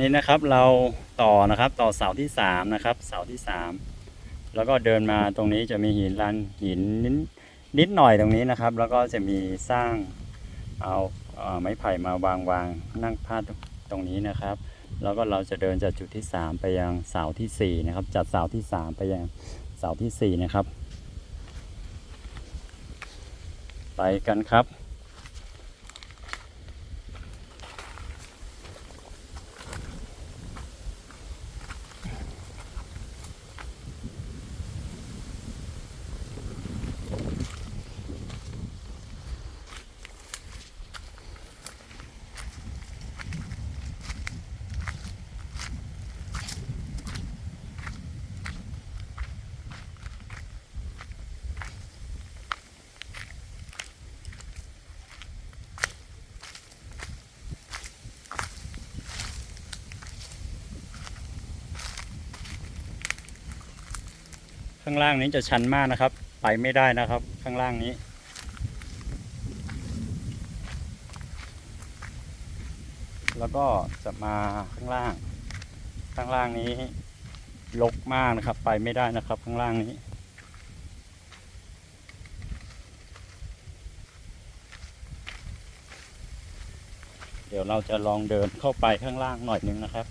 นี่นะครับเราต่อนะครับต่อเสาที่สามนะครับเสาที่สามแล้วก็เดินมาตรงนี้จะมีหินลานหินนิดนิดหน่อยตรงนี้นะครับ แล้วก็จะมีสร้างเอาเอ่อไม้ไผ่มาวางวางนั่งพาดตรงนี้นะครับ แล้วก็เราจะเดินจากจุดที่ 3 ไปยังเสาที่ 4 นะครับจากเสาที่ 3 ไปยังเสาทีสี่4 นะครับ ไปกันครับ ข้างล่างนี้จะชันมากนะครับ ไปไม่ได้นะครับ ข้างล่างนี้ แล้วก็จะมาข้างล่าง ข้างล่างนี้ลกมากนะครับ ไปไม่ได้นะครับ ข้างล่างนี้เดี๋ยวเราจะลองเดินเข้าไปข้างล่างหน่อยนึงนะครับ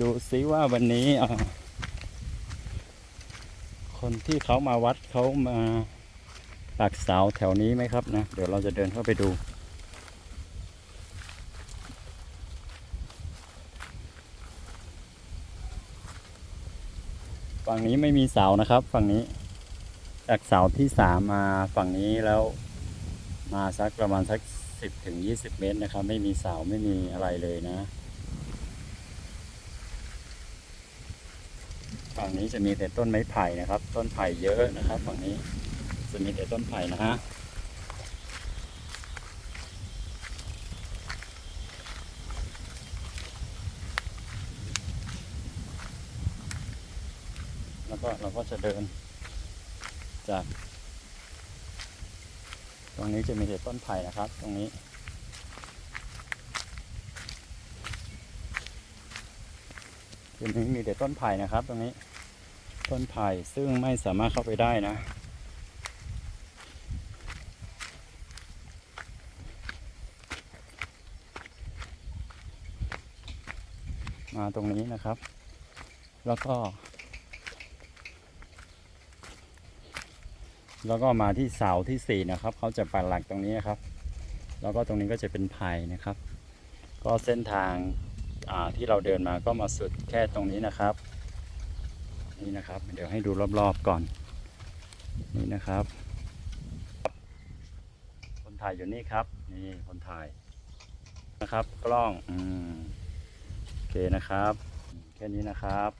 ดูซิว่าวันนี้คนที่เขามาวัดเขามาปักเสาแถวนี้ไหมครับนะ เดี๋ยวเราจะเดินเข้าไปดู ฝั่งนี้ไม่มีเสานะครับ ฝั่งนี้จากเสาที่สามมาฝั่งนี้แล้วมาสักประมาณสักสิบถึงยี่สิบเมตรนะครับ ไม่มีเสาไม่มีอะไรเลยนะ ฝั่งนี้จะมีแต่ต้นไม้ไผ่นะครับ ต้นไผ่เยอะนะครับ ฝั่งนี้จะมีแต่ต้นไผ่นะฮะแล้วก็เราก็จะเดิน จาก ตรงนี้จะมีแต่ต้นไผ่นะครับ ตรงนี้ตรงนี้มีแต่ต้นไผ่นะครับตรงนี้ ต้นไผ่ซึ่งไม่สามารถเข้าไปได้นะ มาตรงนี้นะครับ แล้วก็ แล้วก็มาที่เสาที่สี่นะครับเขาจะปักหลักตรงนี้นะครับ แล้วก็ตรงนี้ก็จะเป็นไผ่นะครับ ก็เส้นทางที่เราเดินมาก็มาสุดแค่ตรงนี้นะครับ นี่นะครับ เดี๋ยวให้ดูรอบๆก่อน นี่นะครับ คนถ่ายอยู่นี่ครับ นี่คนถ่ายนะครับ กล้อง อืมโอเคนะครับ แค่นี้นะครับ